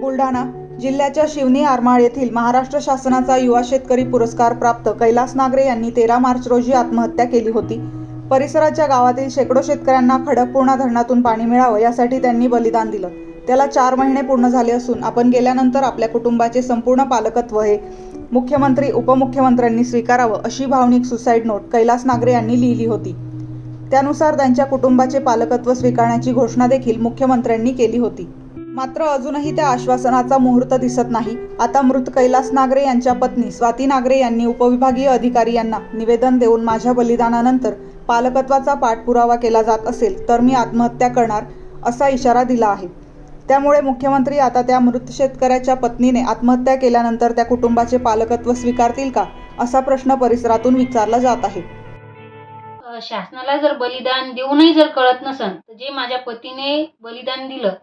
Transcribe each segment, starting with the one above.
बुलढाणा जिल्ह्याच्या शिवनी आरमाळ येथील महाराष्ट्र शासनाचा युवा शेतकरी पुरस्कार प्राप्त कैलास नागरे यांनी तेरा मार्च रोजी आत्महत्या केली होती. परिसराच्या गावातील शेकडो शेतकऱ्यांना खडकपूर्णा धरणातून पाणी मिळावं यासाठी त्यांनी बलिदान दिलं. त्याला चार महिने पूर्ण झाले असून आपण गेल्यानंतर आपल्या कुटुंबाचे संपूर्ण पालकत्व हे मुख्यमंत्री उपमुख्यमंत्र्यांनी स्वीकारावं अशी भावनिक सुसाईड नोट कैलास नागरे यांनी लिहिली होती. त्यानुसार त्यांच्या कुटुंबाचे पालकत्व स्वीकारण्याची घोषणा देखील मुख्यमंत्र्यांनी केली होती. मात्र अजूनही त्या आश्वासनाचा मुहूर्त दिसत नाही. आता मृत कैलास नागरे यांच्या पत्नी स्वाती नागरे यांनी उपविभागीय अधिकारी यांना निवेदन देऊन माझ्या बलिदानानंतर पालकत्वाचा पाठपुरावा केला जात असेल तर मी आत्महत्या करणार असा इशारा दिला आहे. त्यामुळे मुख्यमंत्री आता त्या मृत शेतकऱ्याच्या पत्नीने आत्महत्या केल्यानंतर त्या कुटुंबाचे पालकत्व स्वीकारतील का असा प्रश्न परिसरातून विचारला जात आहे. शासनाला जर बलिदान देऊनही जर कळत नसन तर जे माझ्या पतीने बलिदान दिलं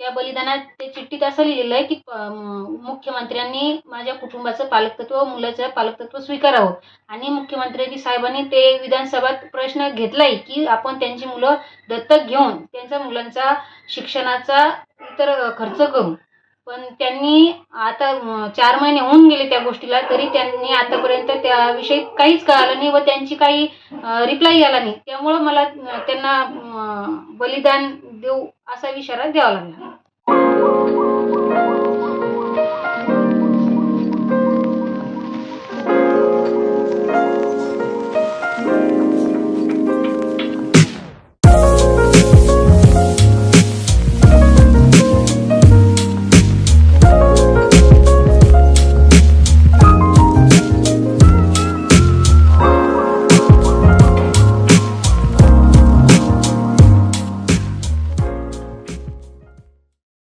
त्या बलिदानात ते चिठ्ठीत असं लिहिलेलं आहे की प- मुख्यमंत्र्यांनी माझ्या कुटुंबाचं पालकतत्व मुलाचं पालकतत्व स्वीकारावं. आणि मुख्यमंत्र्यांनी साहेबांनी ते विधानसभेत प्रश्न घेतलाय की आपण त्यांची मुलं दत्तक घेऊन त्यांच्या मुलांचा शिक्षणाचा इतर खर्च करू. पण त्यांनी आता चार महिने होऊन गेले त्या गोष्टीला तरी त्यांनी आतापर्यंत त्याविषयी काहीच कळालं नाही व त्यांची काही रिप्लाय आला नाही. त्यामुळं मला त्यांना बलिदान देऊ असा इशारा द्यावा लागला.